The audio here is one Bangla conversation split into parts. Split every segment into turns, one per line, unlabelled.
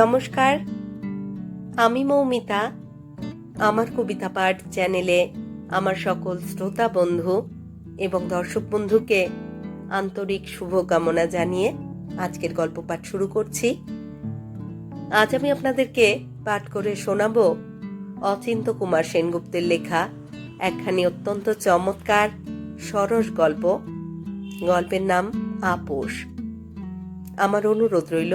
নমস্কার, আমি মৌমিতা। আমার কবিতা পাঠ চ্যানেলে আমার সকল শ্রোতা বন্ধু এবং দর্শক বন্ধুকে আন্তরিক শুভকামনা জানিয়ে আজকের গল্প পাঠ শুরু করছি। আজ আমি আপনাদেরকে পাঠ করে শোনাব অচিন্ত কুমার সেনগুপ্তের লেখা একখানি অত্যন্ত চমৎকার, সরস গল্প। গল্পের নাম আপোষ আমার অনুরোধ রইল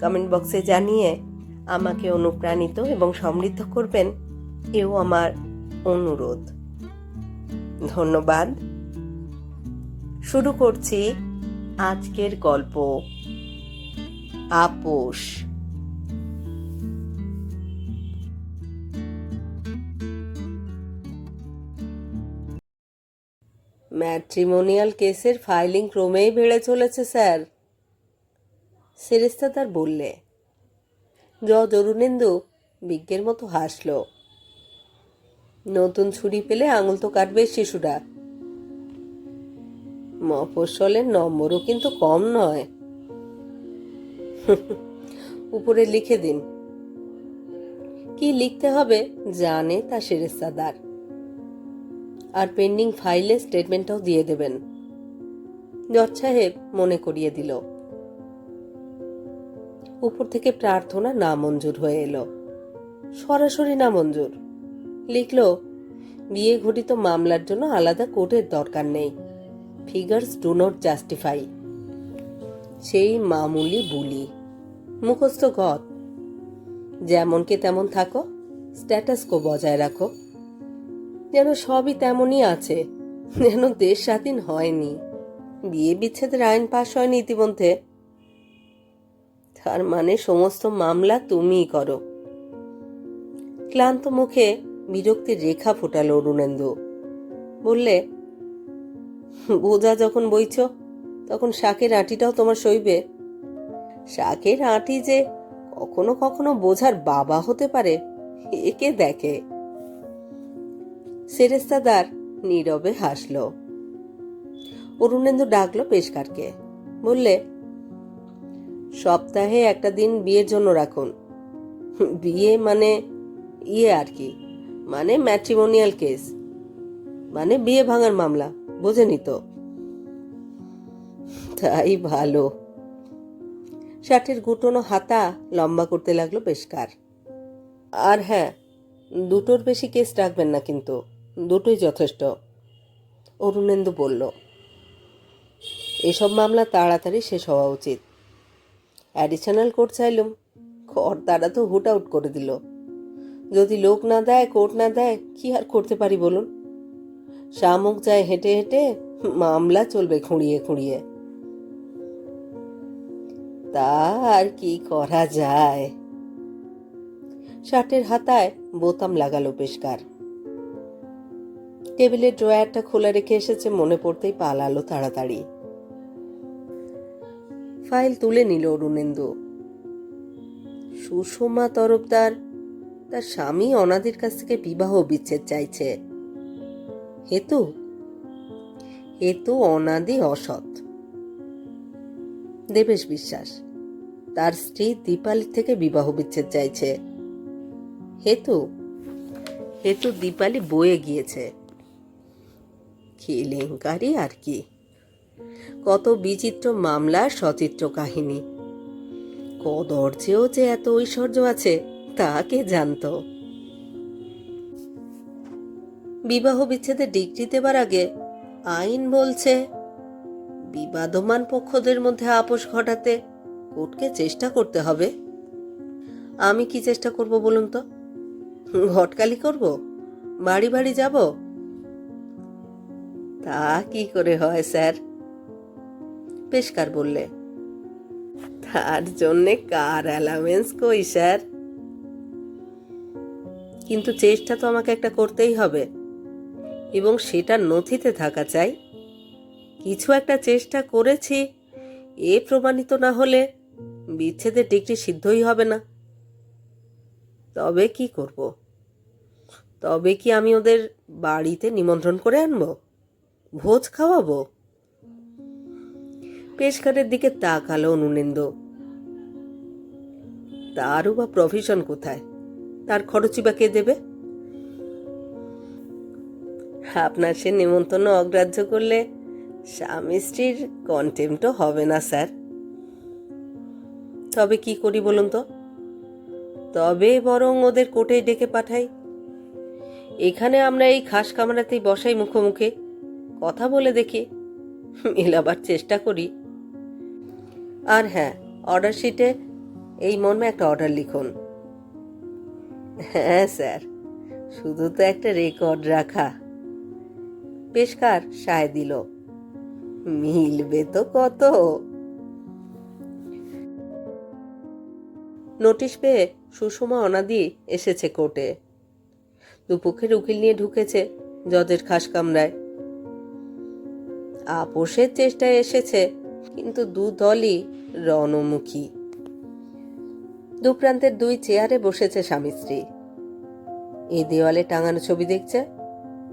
কমেন্ট বক্সে জানিয়ে আমাকে অনুপ্রাণিত এবং সমৃদ্ধ করবেন এও আমার অনুরোধ। ধন্যবাদ। শুরু করছি আজকের গল্প। আপোষ। ম্যাট্রিমোনিয়াল কেসের ফাইলিং ক্রমেই বেড়ে চলেছে, স্যার। সেরেস্তাদার বললে জজ অরুণেন্দু বিজ্ঞের মতো হাসল। নতুন ছুরি পেলে আঙুল তো কাটবে শিশুরা। মফস্বলের নম্বরও কিন্তু কম নয়। উপরে লিখে দিন, কি লিখতে হবে জানে তা সেরেস্তাদার আর পেন্ডিং ফাইলে স্টেটমেন্টটাও দিয়ে দেবেন। জজ সাহেব মনে করিয়ে দিল। উপর থেকে প্রার্থনা নামঞ্জুর হয়ে এলো। সরাসরি নামঞ্জুর। লিখল, বিয়ে ঘটিত মামলার জন্য আলাদা কোর্টের দরকার নেই। Figures do not justify. সেই মামুলি বুলি। মুখস্থ গত যেমনকে তেমন থাকো স্ট্যাটাস কো বজায় রাখো। যেন সবই তেমনই আছে, যেন দেশ স্বাধীন হয়নি। বিয়ে বিচ্ছেদের আইন পাশ হয়নি ইতিমধ্যে। তার মানে সমস্ত মামলা তুমিই করো। ক্লান্ত মুখে বিরক্তির রেখা ফোটালো অরুণেন্দু। বললে বোঝা যখন বইছ, তখন শাকের আটিটাও তোমার সইবে। শাকের আটি যে কখনো কখনো বোঝার বাবা হতে পারে, একে দেখে। সেরেস্তাদার নীরবে হাসল। অরুণেন্দু ডাকলো পেশকারকে। বললে সপ্তাহে একটা দিন বিয়ের জন্য রাখুন। বিয়ে মানে ইয়ে আর কি মানে ম্যাট্রিমোনিয়াল কেস মানে বিয়ে ভাঙার মামলা বোঝেনি তো। তাই ভালো। ষাটের গুটোনো হাতা লম্বা করতে লাগল পেশকার। আর হ্যাঁ দুটোর বেশি কেস রাখবেন না কিন্তু, দুটোই যথেষ্ট। অরুণেন্দু বলল, এসব মামলা তাড়াতাড়ি শেষ হওয়া উচিত। অ্যাডিশনাল কোর্ট চাইলুম। কর তারা তো হুট আউট করে দিল। যদি লোক না দেয়, কোর্ট না দেয়, কি আর করতে পারি বলুন? শামুক যায় হেঁটে হেঁটে, মামলা চলবে খুঁড়িয়ে খুঁড়িয়ে। তা আর কি করা যায়? শার্টের হাতায় বোতাম লাগালো পেশকার। টেবিলের ড্রয়ারটা খোলা রেখে এসেছে, মনে পড়তেই পালালো তাড়াতাড়ি। ফাইল তুলে নিল অরুণেন্দু সুষমা তরফদার, তার স্বামী অনাদির কাছ থেকে বিবাহ বিচ্ছেদ চাইছে। হেতু? হেতু অনাদি অসৎ। দেবেশ বিশ্বাস, তার স্ত্রী দীপালির থেকে বিবাহ বিচ্ছেদ চাইছে। হেতু? হেতু দীপালি বয়ে গিয়েছে। কেলেঙ্কারি আর কি? কত বিচিত্র মামলার সচিত্র কাহিনী। কদর্যেও যে এত ঐশ্বর্য আছে, তা কে জানত? বিবাহ বিচ্ছেদে ডিগ্রি দেবার আগে আইন বলছে, বিবাদমান পক্ষদের মধ্যে আপোষ ঘটাতে কোর্টকে চেষ্টা করতে হবে। আমি কি চেষ্টা করব বলুন তো? ঘটকালি করব? বাড়ি বাড়ি যাব? তা কি করে হয়, স্যার? পেশকার বললে। তার জন্যে কার অ্যালাউন্স কই, স্যার? কিন্তু চেষ্টা তো আমাকে একটা করতেই হবে। এবং সেটা নথিতে থাকা চাই। কিছু একটা চেষ্টা করেছি, এ প্রমাণিত না হলে বিচ্ছেদের ডিগ্রি সিদ্ধই হবে না। তবে কি করব? তবে কি আমি ওদের বাড়িতে নিমন্ত্রণ করে আনব? ভোজ খাওয়াবো? পেশকারের দিকে তাকালো অনুনেন্দ তারও বা প্রফেশন কোথায়? তার খরচই বা কে দেবে? আপনার সে নেমন্তন্ন অগ্রাহ্য করলে স্বামী স্ত্রীর কন্টেম্পটও হবে না, স্যার। তবে কি করি বলুন তো? তবে বরং ওদের কোর্টে ডেকে পাঠাই। এখানে আমরা এই খাস কামরাতেই বসাই মুখোমুখি। কথা বলে দেখি। মেলাবার চেষ্টা করি। আর হ্যাঁ অর্ডার শিটে এই মর্মে একটা অর্ডার লিখুন। হ্যাঁ স্যার, শুধু তো একটা রেকর্ড রাখা। পেশকার সায় দিল, মিলবে তো কত? নোটিশ পেয়ে সুষমা অনাদি এসেছে কোর্টে। দুপক্ষের উকিল নিয়ে ঢুকেছে জজের খাস কামরায়। আপোষের চেষ্টায় এসেছে কিন্তু দু দলই রণমুখী। দুপ্রান্তের দুই চেয়ারে বসেছে স্বামী স্ত্রী। এই দেওয়ালে টাঙানো ছবি দেখছে,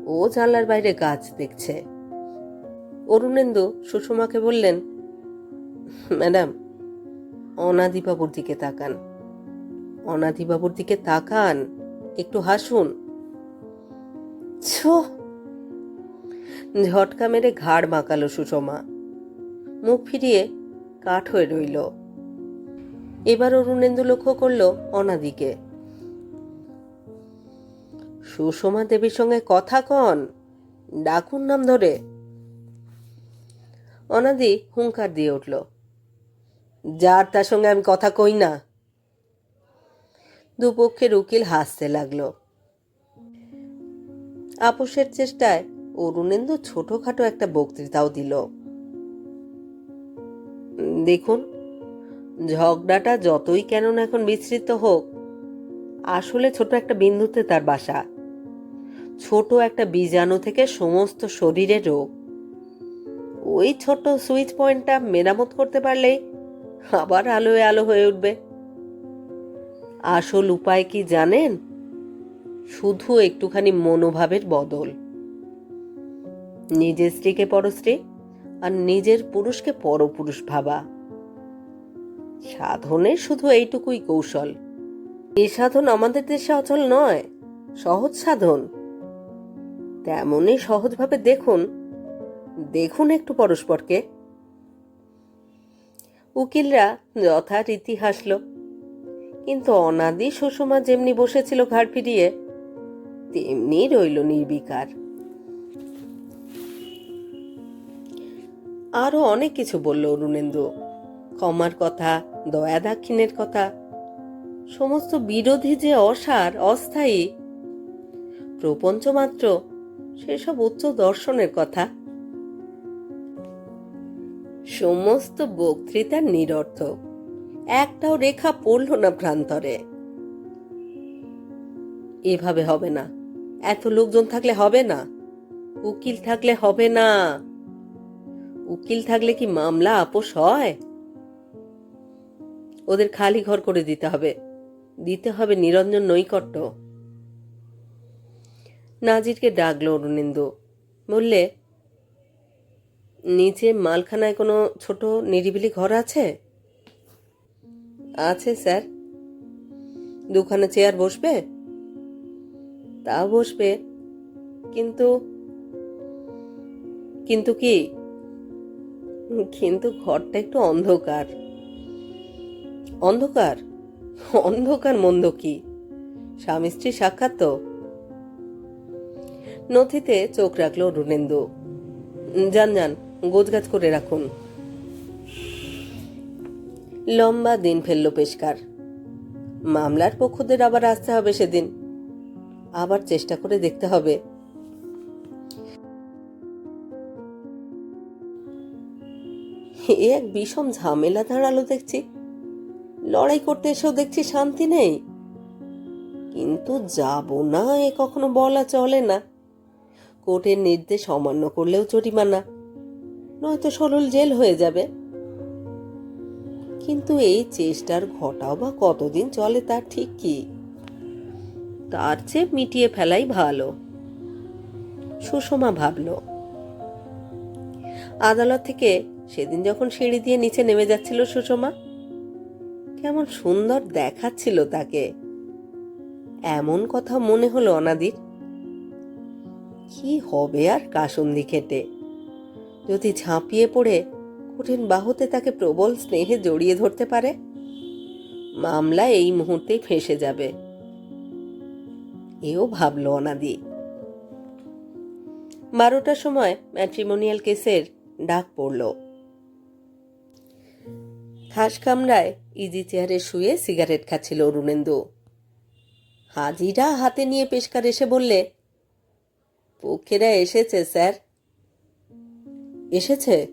ও জানলার বাইরে গাছ দেখছে। অরুণেন্দু সুষমাকে বললেন, ম্যাডাম, অনাদিবাবুর দিকে তাকান। অনাদিবাবুর দিকে তাকান, একটু হাসুন। ছো ঝটকা মেরে ঘাড় বাঁকালো সুষমা। মুখ ফিরিয়ে কাঠ হয়ে রইল। এবার অরুণেন্দু লক্ষ্য করল অনাদিকে। সুষমা দেবীর সঙ্গে কথা কন, ডাকুন নাম ধরে। অনাদি হুঙ্কার দিয়ে উঠল, যার তার সঙ্গে আমি কথা কই না। দুপক্ষের উকিল হাসতে লাগল। আপোষের চেষ্টায় অরুণেন্দু ছোটখাটো একটা বক্তৃতাও দিল। দেখুন, ঝগড়াটা যতই কেন না এখন বিস্তৃত হোক, আসলে ছোট একটা বিন্দুতে তার বাসা। ছোট একটা বীজাণু থেকে সমস্ত শরীরের রোগ। ওই ছোট সুইচ পয়েন্টটা মেরামত করতে পারলেই আবার আলোয় আলো হয়ে উঠবে। আসল উপায় কি জানেন? শুধু একটুখানি মনোভাবের বদল। নিজের স্ত্রীকে পরস্ত্রী আর নিজের পুরুষকে পরপুরুষ ভাবা। সাধনের শুধু এইটুকুই কৌশল। এ সাধন আমাদের দেশে অচল নয়, সহজ সাধন। তেমনই সহজভাবে দেখুন দেখুন একটু পরস্পরকে। উকিলরা যথারীতি হাসল কিন্তু অনাদি সুষমা যেমনি বসেছিল ঘাড় ফিরিয়ে, তেমনি রইল নির্বিকার। আরও অনেক কিছু বলল অরুণেন্দু। ক্ষমার কথা, দয়া দাক্ষিণের কথা, সমস্ত বিরোধী যে অসার, অস্থায়ী, প্রপঞ্চ মাত্র, সেসব উচ্চ দর্শনের কথা। সমস্ত বক্তৃতার নিরর্থক। একটাও রেখা পড়ল না ভ্রান্তরে। এভাবে হবে না। এত লোকজন থাকলে হবে না। উকিল থাকলে হবে না। উকিল থাকলে কি মামলা আপোষ হয়? ওদের খালি ঘর করে দিতে হবে। দিতে হবে নিরঞ্জন নৈকট্য। নাজিরকে ডাকলো অরুণেন্দু। বললে, নিচে মালখানায় কোনো ছোট নিরিবিলি ঘর আছে? আছে, স্যার। দুখানা চেয়ার বসবে? তা বসবে। কিন্তু কিন্তু কি কিন্তু ঘরটা একটু অন্ধকার। অন্ধকার? অন্ধকার মন্দ কি? স্বামী স্ত্রী সাক্ষাৎ তো? নথিতে চোখ রাখল রুনেন্দু। যান যান, গোছগাছ করে রাখুন। লম্বা দিন ফেলল পেশকার। মামলার পক্ষদের আবার আসতে হবে সেদিন। আবার চেষ্টা করে দেখতে হবে। এ এক বিষম ঝামেলা দাঁড়াল দেখছি। লড়াই করতে এসেও দেখছি শান্তি নেই। কিন্তু যাব না, এ কখনো বলা চলে না। কোর্টের নির্দেশ অমান্য করলেও জরিমানা। নয়তো সরল জেল হয়ে যাবে। কিন্তু এই চেষ্টার ঘটাও বা কতদিন চলে তার ঠিক কি? তার চেয়ে মিটিয়ে ফেলাই ভালো। সুষমা ভাবল। আদালত থেকে সেদিন যখন সিঁড়ি দিয়ে নিচে নেমে যাচ্ছিল সুষমা, কেমন সুন্দর দেখাচ্ছিল তাকে। এমন কথা মনে হলো অনাদির। কি হবে আর কাসন্দি খেটে? যদি ঝাঁপিয়ে পড়ে, কঠিন বাহুতে তাকে প্রবল স্নেহে জড়িয়ে ধরতে পারে? মামলা এই মুহূর্তেই ফেসে যাবে। এও ভাবল অনাদি। বারোটার সময় ম্যাট্রিমোনিয়াল কেসের ডাক পড়ল। খাস কামরায় ইজি চেয়ারে শুয়ে সিগারেট খাচ্ছিল অরুণেন্দু। হাজিরা হাতে নিয়ে পেশকার এসে বললে, পক্ষীরা এসেছে, স্যার। এসেছে?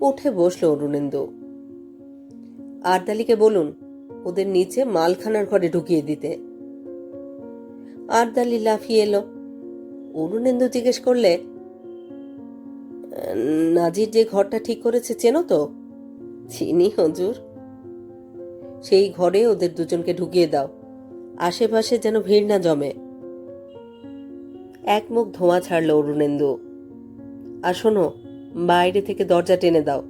উঠে বসল অরুণেন্দু। আরদালিকে বলুন, ওদের নিচে মালখানার ঘরে ঢুকিয়ে দিতে। আরদালি লাফিয়ে এলো। অরুণেন্দু জিজ্ঞেস করলে, নাজির যে ঘরটা ঠিক করেছে, চেনো তো? চিনি হজুর সেই ঘরে ওদের দুজনকে ঢুকিয়ে দাও। আশেপাশে যেন ভিড় না জমে। এক মুখ ধোঁয়া ছাড়লো অরুণেন্দু। আর শোনো, বাইরে থেকে দরজা টেনে দাও।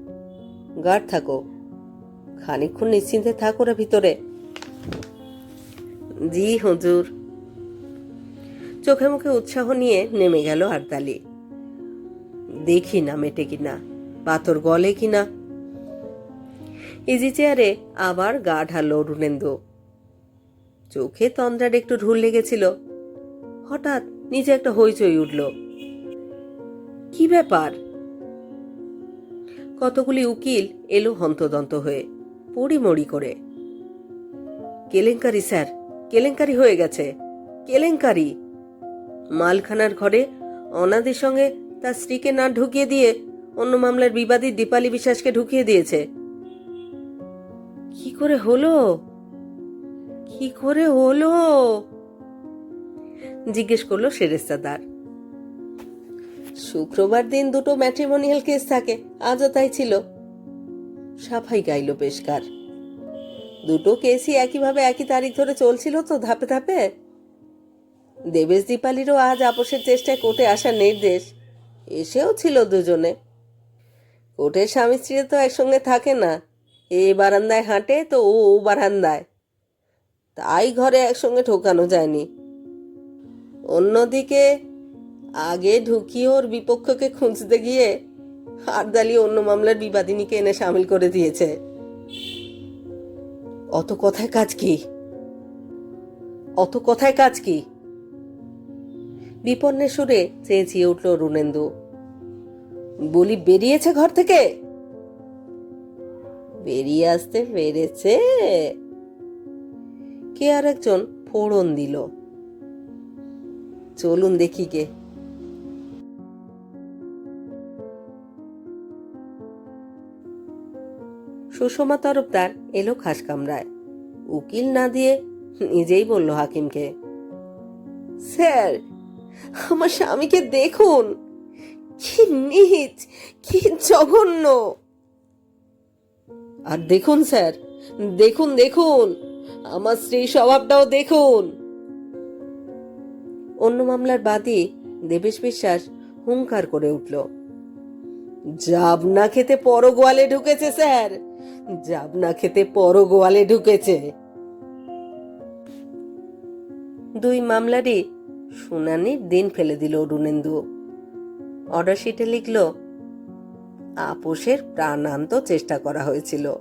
গার্ড থাকো। খানিক্ষণ নিশ্চিন্তে থাক ওরা ভিতরে। জি হুজুর চোখে মুখে উৎসাহ নিয়ে নেমে গেল আরতালি। দেখি না মেটে কিনা, পাথর গলে কিনা ইজি চেয়ারে আবার গা ঢাললো অরুণেন্দু চোখে তন্দ্রার একটু ঢুল লেগেছিল। হঠাৎ নিচে একটা হইচই উঠল। কি ব্যাপার? কতগুলি উকিল এলো হন্তদন্ত হয়ে, পড়িমড়ি করে। কেলেঙ্কারি, স্যার, কেলেঙ্কারি হয়ে গেছে, কেলেঙ্কারি! মালখানার ঘরে অনাদের সঙ্গে তার স্ত্রীকে না ঢুকিয়ে দিয়ে অন্য মামলার বিবাদী দীপালি বিশ্বাসকে ঢুকিয়ে দিয়েছে। কি করে হলো? কি করে হলো? জিজ্ঞেস করল সেরেস্তাদার শুক্রবার দিন দুটো ম্যাট্রিমোনিয়াল কেস থাকে, আজও তাই ছিল। সাফাই গাইল পেশকার। দুটো কেসই একইভাবে একই তারিখ ধরে চলছিল তো ধাপে ধাপে। দেবেশ দীপালিরও আজ আপোষের চেষ্টায় কোর্টে আসার নির্দেশ। এসেও ছিল দুজনে। কোর্টের স্বামী স্ত্রী তো একসঙ্গে থাকে না। এ বারান্দায় হাঁটে তো ও ও বারান্দায়। তাই ঘরে একসঙ্গে ঢোকানো যায়নি। অন্যদিকে আগে ঢুকিয়ে ওর বিপক্ষকে খুঁজতে গিয়ে হারদালি অন্য মামলার বিবাদিনীকে এনে সামিল করে দিয়েছে। অত কথায় কাজ কি? অত কথায় কাজ কি? বিপন্নের সুরে চেঁচিয়ে উঠল অরুণেন্দু বলি, বেরিয়েছে ঘর থেকে? বেরিয়ে আসতে পেরেছে। কে আর একজন ফোড়ন দিল? চলুন দেখি কে। সুষমা তরফদার এলো খাস কামরায়। উকিল না দিয়ে নিজেই বলল হাকিমকে, স্যার, আমার স্বামীকে দেখুন। কি নিচ, কি জঘন্য। আর দেখুন, স্যার। দেখুন দেখুন। আমার স্ত্রী স্বভাবটাও দেখুন। অন্য মামলার বাদী দেবেশ বিশ্বাস হুঙ্কার করে উঠল। জাবনা খেতে পর গোয়ালে ঢুকেছে, স্যার। জাবনা খেতে পর গোয়ালে ঢুকেছে। দুই মামলারই শুনানির দিন ফেলে দিল অরুণেন্দু। অর্ডার শিটে লিখল আপোষের প্রাণান্ত চেষ্টা করা হয়েছিল।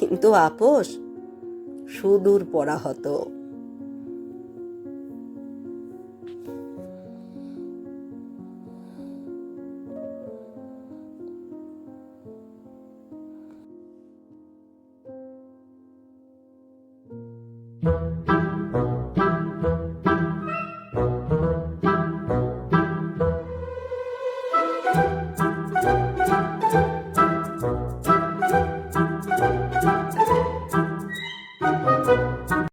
কিন্তু আপোষ সুদূর পড়া হতো